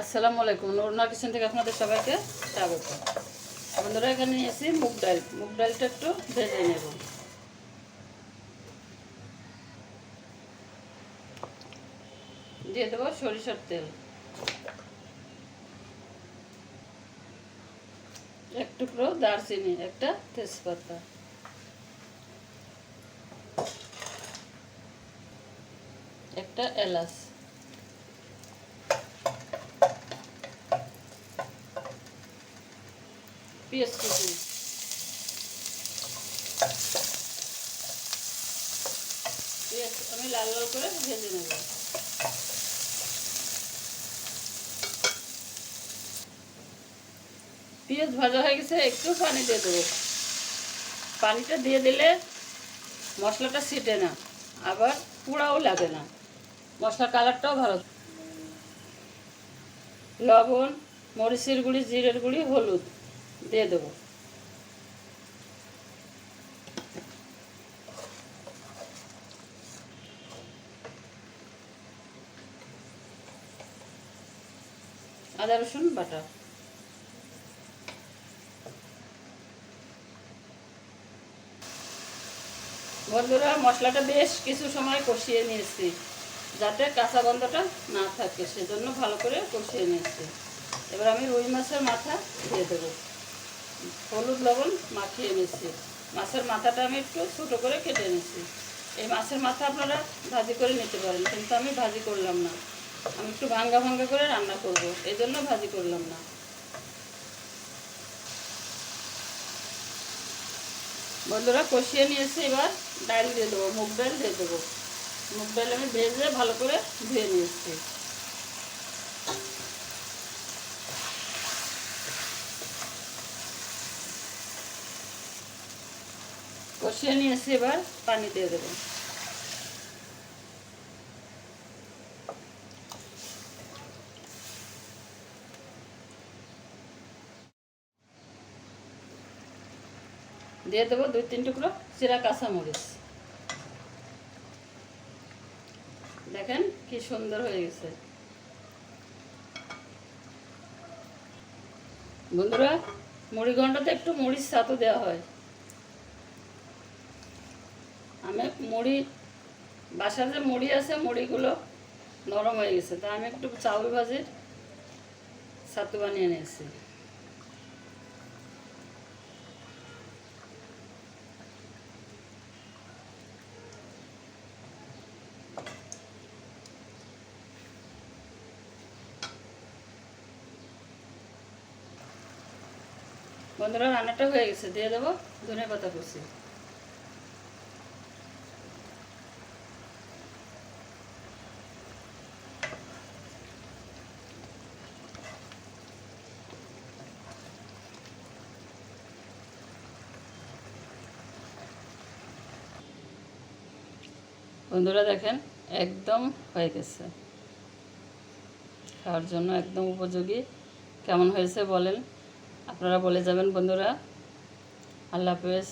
আসসালামু আলাইকুম, নরনা কিচেন থেকে আপনাদের সবাইকে স্বাগত। বন্ধুরা, এখানে নিয়েছি মুগ ডাল। মুগ ডালটা একটু ভেজে নেব। দিয়ে দেবো সরিষার তেল। এক টুকরো দারচিনি, একটা তেজপাতা। একটা এলাচ। পেঁয়াজ পেঁয়াজ আমি লাল লাল করে ভেজে নেব। পেঁয়াজ ভাজা হয়ে গেছে, একটু পানি দিয়ে দেবো। পানিটা দিয়ে দিলে মশলাটা ছিটে না, আবার পোড়াও লাগে না। মশলার কালারটাও ভালো। লবণ, মরিচের গুঁড়ি, জিরের গুঁড়ি, হলুদ। দিয়ে দেবো। আদা, রসুন, বাটা। বন্ধুরা, মশলাটা বেশ কিছু সময় কষিয়ে নিয়েছি, যাতে কাঁচা গন্ধটা না থাকে, সেজন্য ভালো করে কষিয়ে নিয়েছি। এবার আমি রুই মাছের মাথা দিয়ে দেবো। হলুদ লবণ মাখিয়ে নিয়েছি মাছের মাথাটা আমি একটু ছোটো করে কেটে নিয়েছি এই মাছের মাথা আপনারা ভাজি করে নিতে পারেন, কিন্তু আমি ভাজি করলাম না। আমি একটু ভাঙ্গা ভাঙ্গা করে রান্না করব, এই জন্য ভাজি করলাম না। বন্ধুরা কষিয়ে নিয়েছি এবার ডাল দিয়ে দেবো, মুগ ডাল দিয়ে দেবো। মুগ ডাল আমি ভেজে ভালো করে ধুয়ে নিয়েছি। কষিয়ে নিয়েছি এবার পানি দিয়ে দেবো। দিয়ে দেবো দুই, তিন টুকরো চিরা কাঁচামরিচ। দেখেন কি সুন্দর হয়ে গেছে। বন্ধুরা মুড়ি ঘন্টাতে একটু মুড়ির সাথে দেওয়া হয়। আমি মুড়ি, বাসার যে মুড়ি আছে, মুড়িগুলো নরম হয়ে গেছে। তা আমি একটু চাউল ভাজির ছাতু বানিয়ে নিয়েছি। বন্ধুরা, রান্নাটা হয়ে গেছে। দিয়ে দেবো ধনে পাতা কুচি। বন্ধুরা দেখেন, একদম হয়ে গেছে। খাওয়ার জন্য একদম উপযোগী। কেমন হয়েছে বলেন? আপনারা বলে যাবেন বন্ধুরা। আল্লাহ হাফেজ।